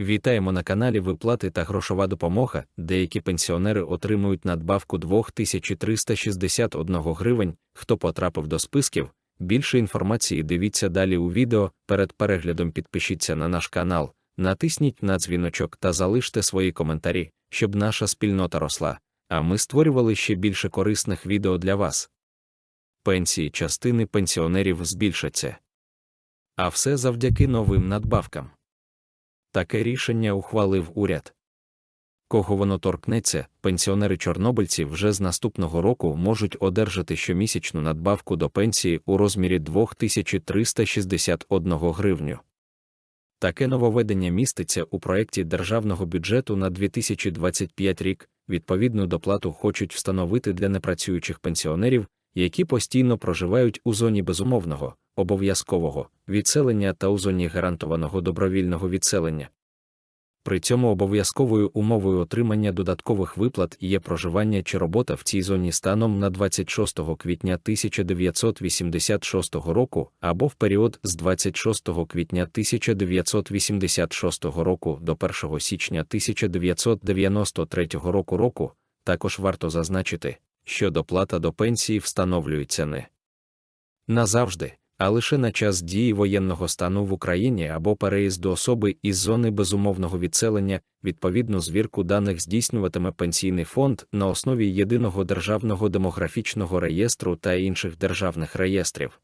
Вітаємо на каналі Виплати та грошова допомога. Деякі пенсіонери отримують надбавку 2361 гривень. Хто потрапив до списків? Більше інформації дивіться далі у відео. Перед переглядом підпишіться на наш канал, натисніть на дзвіночок та залиште свої коментарі, щоб наша спільнота росла. А ми створювали ще більше корисних відео для вас. Пенсії частини пенсіонерів збільшаться. А все завдяки новим надбавкам. Таке рішення ухвалив уряд. Кого воно торкнеться, пенсіонери чорнобильці вже з наступного року можуть одержати щомісячну надбавку до пенсії у розмірі 2361 гривню. Таке нововведення міститься у проєкті державного бюджету на 2025 рік. Відповідну доплату хочуть встановити для непрацюючих пенсіонерів, які постійно проживають у зоні безумовного, обов'язкового відселення та у зоні гарантованого добровільного відселення. При цьому обов'язковою умовою отримання додаткових виплат є проживання чи робота в цій зоні станом на 26 квітня 1986 року або в період з 26 квітня 1986 року до 1 січня 1993 року року. Також варто зазначити, що доплата до пенсії встановлюється не назавжди, а лише на час дії воєнного стану в Україні або переїзду особи із зони безумовного відселення, відповідну звірку даних здійснюватиме пенсійний фонд на основі єдиного державного демографічного реєстру та інших державних реєстрів.